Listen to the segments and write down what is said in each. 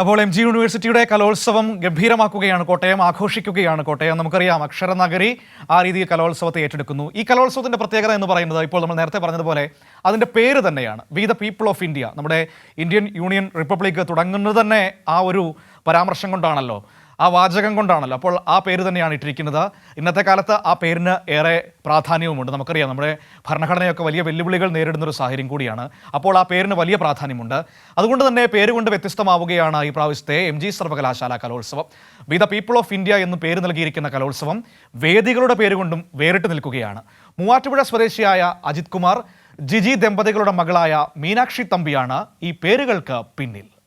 അപ്പോൾ M G യൂണിവേഴ്സിറ്റിയുടെ കലോത്സവം ഗംഭീരമാക്കുകയാണ്. കോട്ടയം ആഘോഷിക്കുകയാണ് കോട്ടയം. നമുക്കറിയാം അക്ഷരനഗരി ആ രീതിയിൽ കലോത്സവത്തെ ഏറ്റെടുക്കുന്നു. ഈ കലോത്സവത്തിന്റെ പ്രത്യേകത എന്ന് പറയുന്നത് ഇപ്പോൾ നമ്മൾ നേരത്തെ പറഞ്ഞതുപോലെ അതിന്റെ പേര് തന്നെയാണ്. We the people of India. നമ്മുടെ ഇന്ത്യൻ യൂണിയൻ റിപ്പബ്ലിക് തുടങ്ങുന്നത് തന്നെ ആ ഒരു പരാമർശം കൊണ്ടാണല്ലോ. ആ വാചകം കൊണ്ടാണല്ലോ. അപ്പോൾ ആ പേര് തന്നെയാണ് ഇട്ടിരിക്കുന്നത്. ഇന്നത്തെ കാലത്ത് ആ പേരിന് ഏറെ പ്രാധാന്യവുമുണ്ട്. നമുക്കറിയാം നമ്മുടെ ഭരണഘടനയൊക്കെ വലിയ വെല്ലുവിളികൾ നേരിടുന്ന ഒരു സാഹചര്യം കൂടിയാണ്. അപ്പോൾ ആ പേരിന് വലിയ പ്രാധാന്യമുണ്ട്. അതുകൊണ്ട് തന്നെ പേര് കൊണ്ട് വ്യത്യസ്തമാവുകയാണ് ഈ പ്രാവശ്യത്തെ എം ജി സർവകലാശാല കലോത്സവം. We the people of India എന്ന് പേര് നൽകിയിരിക്കുന്ന കലോത്സവം വേദികളുടെ പേരുകൊണ്ടും വേറിട്ട് നിൽക്കുകയാണ്. മൂവാറ്റുപുഴ സ്വദേശിയായ അജിത് കുമാർ ജിജി ദമ്പതികളുടെ മകളായ മീനാക്ഷി തമ്പിയാണ് ഈ പേരുകൾക്ക് പിന്നിൽ.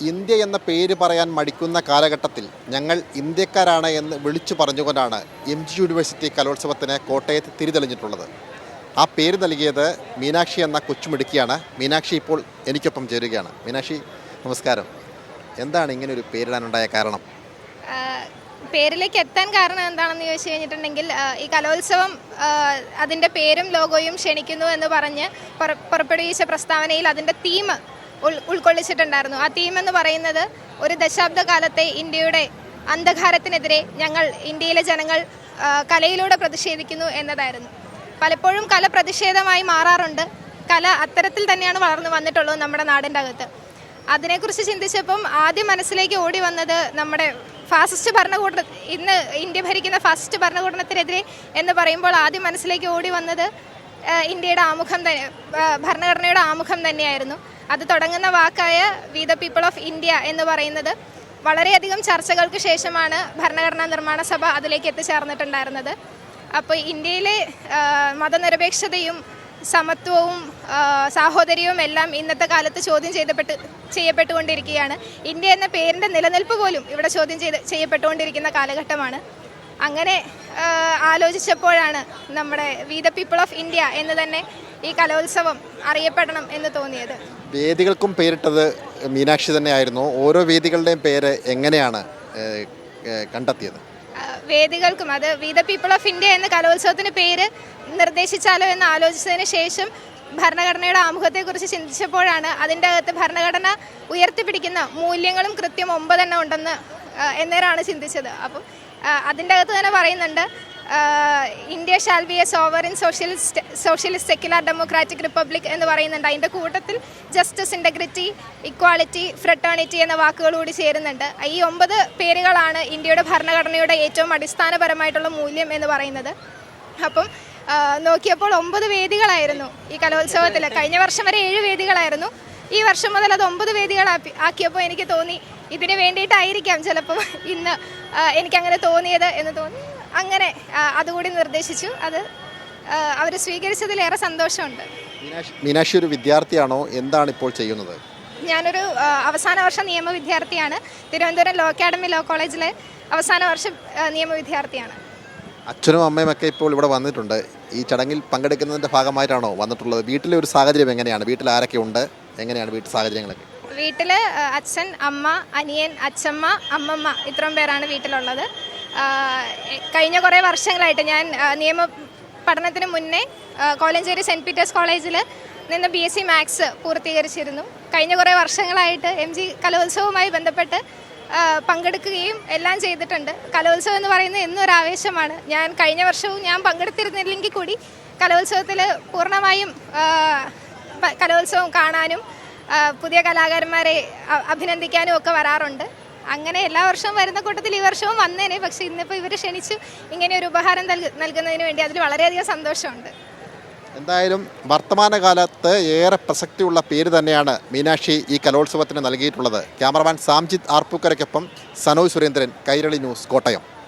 ഇന്ത്യ എന്ന പേര് പറയാൻ മടിക്കുന്ന കാലഘട്ടത്തിൽ ഞങ്ങൾ ഇന്ത്യക്കാരാണ് എന്ന് വിളിച്ചു പറഞ്ഞുകൊണ്ടാണ് എം ജി യൂണിവേഴ്സിറ്റി കലോത്സവത്തിന് കോട്ടയത്ത് തിരിതെളിഞ്ഞിട്ടുള്ളത്. ആ പേര് നൽകിയത് മീനാക്ഷി എന്ന കൊച്ചുമിടുക്കിയാണ്. മീനാക്ഷി ഇപ്പോൾ എനിക്കൊപ്പം ചേരുകയാണ്. മീനാക്ഷി നമസ്കാരം. എന്താണ് ഇങ്ങനെ ഒരു പേരിടാനുണ്ടായ കാരണം? പേരിലേക്ക് എത്താൻ കാരണം എന്താണെന്ന് ചോദിച്ചു കഴിഞ്ഞിട്ടുണ്ടെങ്കിൽ ഈ കലോത്സവം അതിന്റെ പേരും ലോഗോയും ക്ഷണിക്കുന്നു എന്ന് പറഞ്ഞ് പുറ- പുറപ്പെടുവിച്ച പ്രസ്താവനയിൽ അതിന്റെ തീം ഉൾക്കൊള്ളിച്ചിട്ടുണ്ടായിരുന്നു. ആ തീം എന്ന് പറയുന്നത് ഒരു ദശാബ്ദകാലത്തെ ഇന്ത്യയുടെ അന്ധകാരത്തിനെതിരെ ഞങ്ങൾ ഇന്ത്യയിലെ ജനങ്ങൾ കലയിലൂടെ പ്രതിഷേധിക്കുന്നു എന്നതായിരുന്നു. പലപ്പോഴും കല പ്രതിഷേധമായി മാറാറുണ്ട്. കല അത്തരത്തിൽ തന്നെയാണ് വളർന്നു വന്നിട്ടുള്ളത് നമ്മുടെ നാടിന്റെ അകത്ത്. അതിനെക്കുറിച്ച് ചിന്തിച്ചപ്പം ആദ്യം മനസ്സിലേക്ക് ഓടി വന്നത് നമ്മുടെ ഫാസിസ്റ്റ് ഭരണകൂട ഇന്ന് ഇന്ത്യ ഭരിക്കുന്ന ഫാസിസ്റ്റ് ഭരണകൂടത്തിനെതിരെ എന്ന് പറയുമ്പോൾ ആദ്യം മനസ്സിലേക്ക് ഓടി വന്നത് ഇന്ത്യയുടെ ആമുഖം തന്നെ ഭരണഘടനയുടെ ആമുഖം തന്നെയായിരുന്നു. അത് തുടങ്ങുന്ന വാക്കായ we the people of India എന്ന് പറയുന്നത് വളരെയധികം ചർച്ചകൾക്ക് ശേഷമാണ് ഭരണഘടനാ നിർമ്മാണ സഭ അതിലേക്ക് എത്തിച്ചേർന്നിട്ടുണ്ടായിരുന്നത്. അപ്പോൾ ഇന്ത്യയിലെ മതനിരപേക്ഷതയും സമത്വവും സാഹോദര്യവും എല്ലാം ഇന്നത്തെ കാലത്ത് ചോദ്യം ചെയ്തപ്പെട്ട് ചെയ്യപ്പെട്ടുകൊണ്ടിരിക്കുകയാണ്. ഇന്ത്യ എന്ന പേരിന്റെ നിലനിൽപ്പ് പോലും ഇവിടെ ചോദ്യം ചെയ്ത് ചെയ്യപ്പെട്ടുകൊണ്ടിരിക്കുന്ന കാലഘട്ടമാണ്. അങ്ങനെ ആലോചിച്ചപ്പോഴാണ് നമ്മുടെ we the people of India എന്ന് തന്നെ ഈ കലോത്സവം അറിയപ്പെടണം എന്ന് തോന്നിയത്? വേദികൾക്കും പേരിട്ടത് മീനാക്ഷി തന്നെയായിരുന്നു. ഓരോ വേദികളുടെയും പേര് എങ്ങനെയാണ് കണ്ടെത്തിയത്? വേദികൾക്കും അത് we the people of India എന്ന കലോത്സവത്തിന് പേര് നിർദ്ദേശിച്ചാലോ എന്ന് ആലോചിച്ചതിന് ശേഷം ഭരണഘടനയുടെ ആമുഖത്തെക്കുറിച്ച് ചിന്തിച്ചപ്പോഴാണ് അതിന്റെ അകത്ത് ഭരണഘടന ഉയർത്തിപ്പിടിക്കുന്ന മൂല്യങ്ങളും കൃത്യം ഒമ്പതെണ്ണം ഉണ്ടെന്ന് എന്നേരാണ് ചിന്തിച്ചത്. അപ്പം അതിന്റെ അകത്ത് തന്നെ പറയുന്നുണ്ട് India shall be a sovereign socialist socialist secular democratic republic എന്ന് പറയുന്നുണ്ട്. അതിന്റെ കൂട്ടത്തിൽ ജസ്റ്റിസ് ഇന്റഗ്രിറ്റി ഇക്വാളിറ്റി ഫ്രട്ടേണിറ്റി എന്ന വാക്കുകൾ കൂടി ചേരുന്നുണ്ട്. ഈ ഒമ്പത് പേരുകളാണ് ഇന്ത്യയുടെ ഭരണഘടനയുടെ ഏറ്റവും അടിസ്ഥാനപരമായിട്ടുള്ള മൂല്യം എന്ന് പറയുന്നത്. അപ്പം നോക്കിയപ്പോൾ ഒമ്പത് വേദികളായിരുന്നു ഈ കലോത്സവത്തിൽ കഴിഞ്ഞ വർഷം വരെ ഏഴ് വേദികളായിരുന്നു. ഈ വർഷം മുതൽ അത് ഒമ്പത് വേദികളാക്കി ആക്കിയപ്പോൾ എനിക്ക് തോന്നി ഇതിന് വേണ്ടിയിട്ടായിരിക്കാം ചിലപ്പോൾ ഇന്ന് എനിക്കങ്ങനെ തോന്നിയത് എന്ന് തോന്നി. അങ്ങനെ അതുകൂടി നിർദ്ദേശിച്ചു. അത് അവർ സ്വീകരിച്ചതിലേറെ സന്തോഷമുണ്ട്. മീനാക്ഷി ഒരു വിദ്യാർത്ഥിയാണോ? എന്താണ് ഇപ്പോൾ ചെയ്യുന്നത്? ഞാനൊരു അവസാന വർഷ നിയമ വിദ്യാർത്ഥിയാണ്. തിരുവനന്തപുരം ലോ അക്കാഡമി ലോ കോളേജിലെ അവസാന വർഷ നിയമ വിദ്യാർത്ഥിയാണ്. അച്ഛനും അമ്മയും ഒക്കെ ഇപ്പോൾ ഇവിടെ വന്നിട്ടുണ്ട്. ഈ ചടങ്ങിൽ പങ്കെടുക്കുന്നതിന്റെ ഭാഗമായിട്ടാണോ വന്നിട്ടുള്ളത്? വീട്ടിലെ ഒരു സാഹചര്യം എങ്ങനെയാണ്? വീട്ടിൽ ആരൊക്കെ ഉണ്ട്? എങ്ങനെയാണ് വീട്ടിൽ സാഹചര്യങ്ങളൊക്കെ? വീട്ടിൽ അച്ഛൻ അമ്മ അനിയൻ അച്ഛമ്മ അമ്മമ്മ ഇത്രയും പേരാണ് വീട്ടിലുള്ളത്. കഴിഞ്ഞ കുറേ വർഷങ്ങളായിട്ട് ഞാൻ നിയമ പഠനത്തിന് മുന്നേ കോലഞ്ചേരി സെന്റ് പീറ്റേഴ്സ് കോളേജിൽ നിന്ന് ബി എസ് സി മാത്സ് പൂർത്തീകരിച്ചിരുന്നു. കഴിഞ്ഞ കുറേ വർഷങ്ങളായിട്ട് എം ജി കലോത്സവവുമായി ബന്ധപ്പെട്ട് പങ്കെടുക്കുകയും എല്ലാം ചെയ്തിട്ടുണ്ട്. കലോത്സവം എന്ന് പറയുന്നത് എന്നും ഒരു ആവേശമാണ്. ഞാൻ കഴിഞ്ഞ വർഷവും ഞാൻ പങ്കെടുത്തിരുന്നില്ലെങ്കിൽ കൂടി കലോത്സവത്തിൽ പൂർണമായും കലോത്സവം കാണാനും പുതിയ കലാകാരന്മാരെ അഭിനന്ദിക്കാനും ഒക്കെ വരാറുണ്ട്. അങ്ങനെ എല്ലാ വർഷവും വരുന്ന കൂട്ടത്തിൽ ഈ വർഷവും വന്നേനെ. പക്ഷേ ഇന്നിപ്പോൾ ഇവർ ക്ഷണിച്ചു ഇങ്ങനെ ഒരു ഉപഹാരം നൽകു- നൽകുന്നതിന് വേണ്ടി അതിൽ വളരെയധികം സന്തോഷമുണ്ട്. എന്തായാലും വർത്തമാനകാലത്ത് ഏറെ പ്രസക്തിയുള്ള പേര് തന്നെയാണ് മീനാക്ഷി ഈ കലോത്സവത്തിന് നൽകിയിട്ടുള്ളത്. ക്യാമറമാൻ സാംജിത് ആർപ്പൂക്കരയ്ക്കൊപ്പം സനോജ് സുരേന്ദ്രൻ കൈരളി ന്യൂസ് കോട്ടയം.